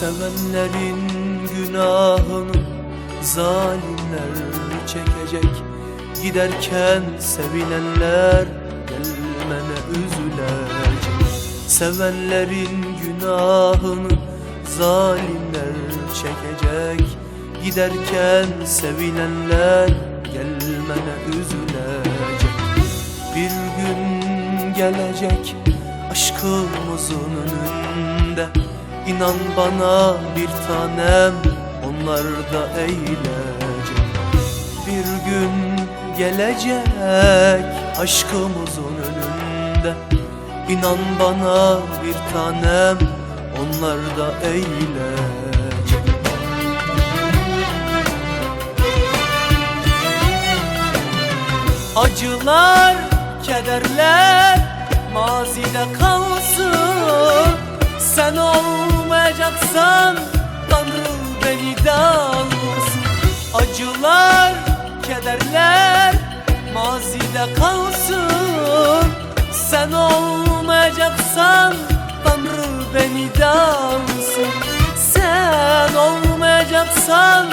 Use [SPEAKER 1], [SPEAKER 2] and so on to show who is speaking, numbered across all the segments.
[SPEAKER 1] Sevenlerin günahını zalimler çekecek. Giderken sevilenler gelmene üzülecek. Sevenlerin günahını zalimler çekecek. Giderken sevilenler gelmene üzülecek. Bir gün gelecek aşkımızın önünde İnan bana bir tanem onlar da eğilecek. Bir gün gelecek aşkımızın önünde. İnan bana bir tanem onlar da eğilecek. Acılar, kederler mazide kalsın. Sen olmayacaksan Tanrı beni de alsın Acılar, kederler mazide kalsın. Sen olmayacaksan Tanrı beni de alsın. Sen olmayacaksan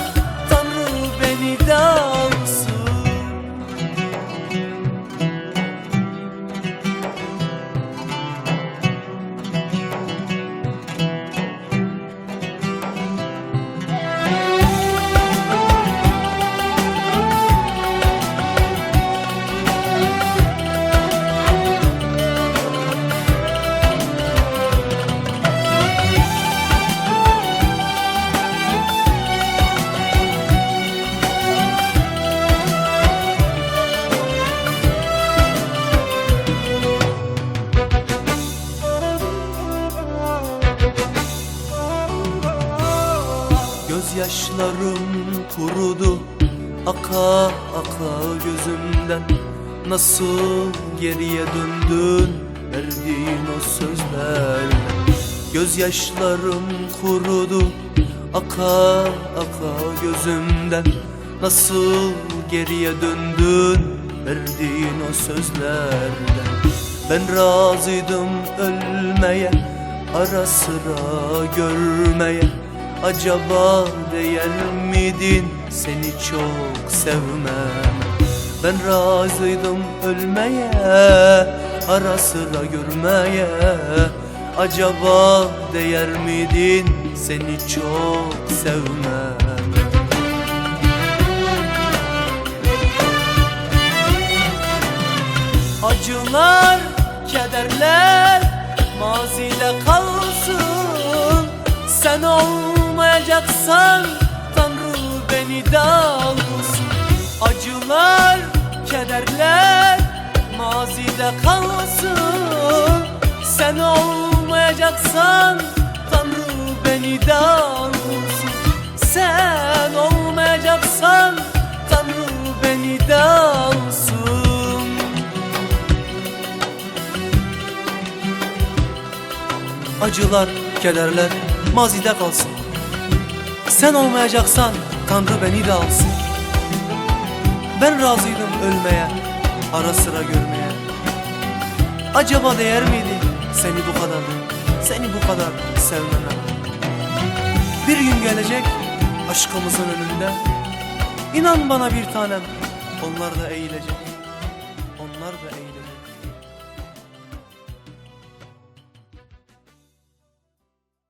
[SPEAKER 1] Gözyaşlarım kurudu Aka aka gözümden. Nasıl geriye döndün Verdiğin o sözlerle Gözyaşlarım kurudu Aka aka gözümden. Nasıl geriye döndün Verdiğin o sözlerle Ben razıydım ölmeye Ara sıra görmeye Acaba değer miydin seni çok sevmem. Ben razıydım ölmeye Ara sıra görmeye Acaba değer miydin seni çok sevmem. Acılar, kederler olmayacaksan Tanrı beni de alsın Acılar, kederler mazide kalsın Sen olmayacaksan Tanrı beni de alsın Sen olmayacaksan Tanrı beni de alsın Acılar, kederler mazide kalsın Sen olmayacaksan Tanrı beni de alsın. Ben razıydım ölmeye Ara sıra görmeye. Acaba değer miydi seni bu kadar Seni bu kadar sevmeme? Bir gün gelecek aşkımızın önünde. İnan bana bir tanem Onlar da eğilecek Onlar da eğilecek